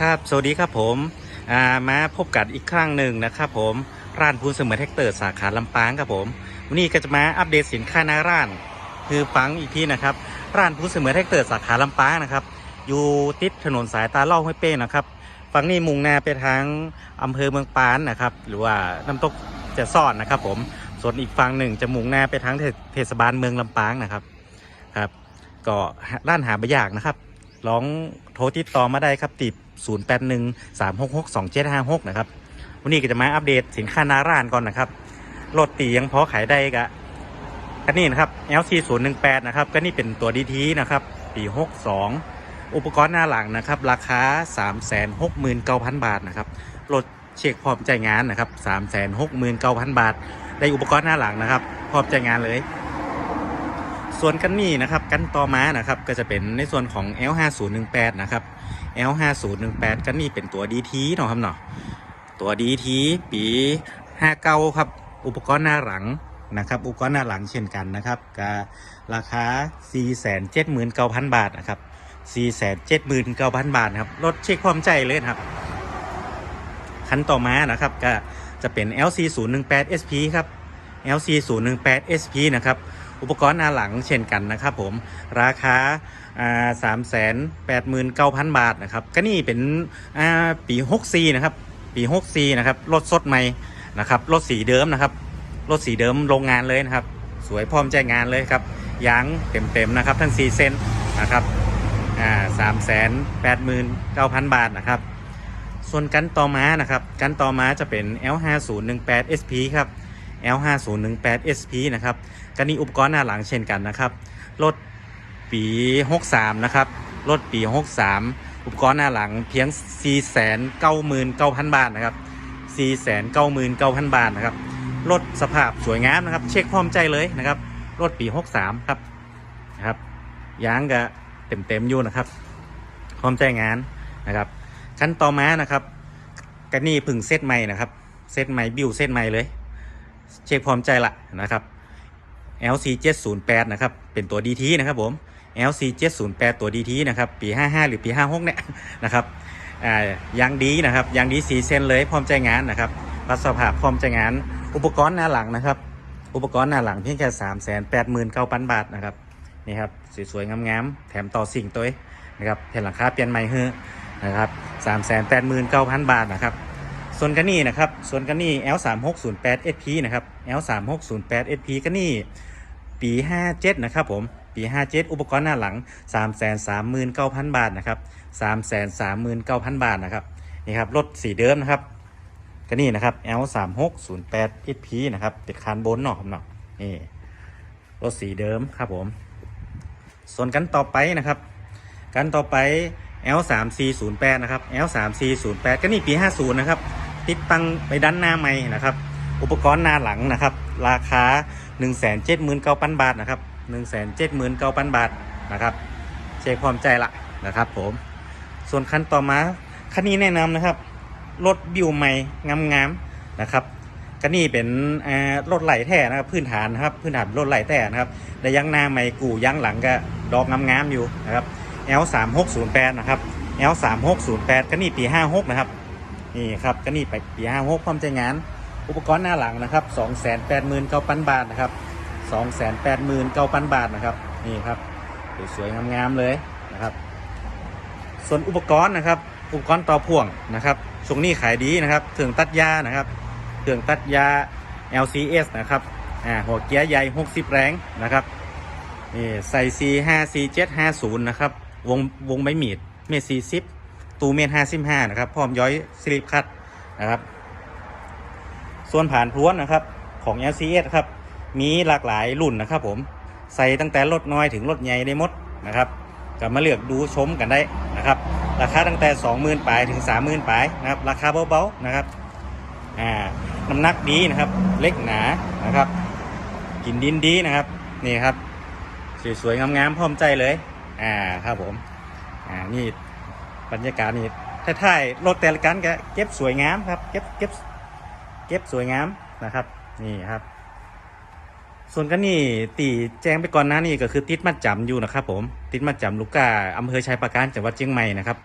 ครับสวัสดีครับผมมาพบกันอีกครั้งหนึ่งนะครับผมร้านพูนเสมือนแท็กเตอร์สาขาลำปางครับผมวันนี้ก็จะมาอัปเดตสินค้าหน้าร้าน คือฟังอีกทีนะครับร้านพูนเสมือนแท็กเตอร์สาขาลำปางนะครับอยู่ติดถนนสายตาเล่าห้วยเป้นะครับฝั่งนี้มุ่งหน้าไปทางอำเภอเมืองปานนะครับหรือว่าน้ำตกจะซ่อนนะครับผมส่วนอีกฝั่งหนึ่งจะมุ่งหน้าไปทางเทเทศบาลเมืองลำปางนะครับครับก็ร้านหาไม่ยากนะครับ ลองโทรติดต่อมาได้ครับติด 0 8 1 3 6 6 2 7 5 6 นะครับ วันนี้ก็จะมาอัปเดตสินค้านาร้านก่อนนะครับรถตียังพอขายได้กะกันนี่นะครับ LC 0 1 8 นะครับก็นี่เป็นตัวดีทีนะครับ ปี 62 อุปกรณ์หน้าหลังนะครับ ราคา 369,000 บาทนะครับรถเช็คพร้อมใจายงานนะครับ 369,000 บาท ได้อุปกรณ์หน้าหลังนะครับ พร้อมใจายงานเลย ส่วนกันนี่นะครับกันต่อมานะครับก็จะเป็นในส่วนของ L5018 นะครับ L5018 กันนี่เป็นตัว DT เนาะครับเนาะตัว DT ปี59ครับอุปกรณ์หน้าหลังนะครับอุปกรณ์หน้าหลังเช่นกันนะครับก็ราคา 479,000 บาทนะครับ 479,000 บาทนะครับรถเช็คความใจเลยครับคันต่อมานะครับก็จะเป็น LC018 SP ครับ LC018 SP นะครับ อุปกรณ์หน้าหลังเช่นกันนะครับผมราคาสามแสนแปดหมื่นเก้าพันบาทนะครับก็นี่เป็นปีหกซีนะครับปีหกซีนะครับรถสดใหม่นะครับรถสีเดิมนะครับรถสีเดิมโรงงานเลยนะครับ สวยพร้อมใจงานเลยครับยางเต็มๆนะครับ ทั้ง4เส้นนะครับสามแสนแปดหมื่นเก้าพันบาทนะครับ ส่วนกันต่อมานะครับ กันต่อมาจะเป็น L5018 SP ครับ L5018 SP นะครับกันนี้อุปกรณ์หน้าหลังเช่นกันนะครับ รถปี 63 นะครับ รถปี 63 อุปกรณ์หน้าหลังเพียง 499,000 บาทนะครับ 499,000 บาทนะครับ รถสภาพสวยงามนะครับ เช็คพร้อมใจเลยนะครับ รถปี 63 ครับนะครับยางก็เต็มๆอยู่นะครับ พร้อมใจงานนะครับขั้นต่อมานะครับกันนี่พึ่งเซตใหม่นะครับ เซตใหม่บิวเซตใหม่เลย เช็คพร้อมใจละนะครับ LC 708นะครับ เป็นตัว DT นะครับผม LC 708ตัว DT นะครับ ปี 55 หรือปี 56 เนี่ยนะครับอ่ายางดีนะครับยางดีสีเซนเลยพร้อมใจงานนะครับรัสภาพพร้อมใจงาน อุปกรณ์หน้าหลังนะครับ อุปกรณ์หน้าหลังเพียงแค่3 8 9 0 0 0 บาทนะครับนี่ครับสวยๆงามๆแถมต่อสิ่งตัวนะครับแผ่นหลังคาเปลี่ยนใหม่เฮ้อนะครับ3 8 9 0 0 0บาทนะครับ ส่วนกันนี่นะครับ ส่วนกันนี่ L3608 SP นะครับ L3608 SP กันนี่ปี 57 นะครับผม ปี 57 อุปกรณ์หน้าหลัง 339,000 บาทนะครับ 339,000 บาทนะครับ นี่ครับ รถสีเดิมนะครับก็นี่นะครับ L3608 SP นะครับ ติดคานบนเนาะครับเนาะ นี่ รถสีเดิมครับผม ส่วนกันต่อไปนะครับ กันต่อไป L3408 นะครับ L3408 ก็นี่ปี 50 นะครับ ติดตั้งไปด้านหน้าใหม่นะครับ อุปกรณ์หน้าหลังนะครับ ราคา 179,000 บาทนะครับ 179,000 บาทนะครับ เช็คความใจละนะครับผม ส่วนคันต่อมาคันนี้แนะนำนะครับ รถบิวใหม่งามๆนะครับคันนี้เป็นรถไหลแท้นะครับพื้นฐานนะครับพื้นฐานรถไหลแท้นะครับแต่ยังหน้าใหม่กูยังหลังก็ดอกงามๆอยู่นะครับ L3608 นะครับ L3608 ก็นี่ปี 56 นะครับ นี่ครับก็นี่ไปปี56ความใจงาน อุปกรณ์หน้าหลังนะครับ289,000บาทนะครับ289,000บาทนะครับนี่ครับสวยๆงามๆเลยนะครับ ส่วนอุปกรณ์นะครับ อุปกรณ์ต่อพ่วงนะครับช่วงนี้ขายดีนะครับเครื่องตัดหญ้านะครับเครื่องตัดหญ้า LCS นะครับอ่าหัวเกียร์ใหญ่ 60 แรงนะครับนี่ใส่ C 5 C 7 5 0นะครับวงวงใบมีดเมตร40 ตูเมตร55นะครับ พร้อมย้อยสลิปคัตนะครับ ส่วนผ่านพรวนนะครับของ LCS ครับ มีหลากหลายรุ่นนะครับผม ใส่ตั้งแต่รถน้อยถึงรถใหญ่ได้หมดนะครับก็มาเลือกดูชมกันได้นะครับ ราคาตั้งแต่ 20,000ปลายถึง 30,000ปลายนะครับ ราคาเบาๆนะครับอ่าน้ำหนักดีนะครับ เล็กหนานะครับ กินดินดีนะครับ นี่ครับ สวยๆงามๆพร้อมใจเลย อ่าครับผม อ่านี่ บรรยากาศนี่ท้ายๆรถแต่ละกันก็เก็บสวยงามครับ เก็บเก็บเก็บสวยงามนะครับ นี่ครับ ส่วนกันนี่ตีแจ้งไปก่อนหน้านี้ก็คือติดมัดจำอยู่นะครับ ผม ติดมัดจำลูกกาอำเภอชัยปราการจังหวัดเชียงใหม่นะครับ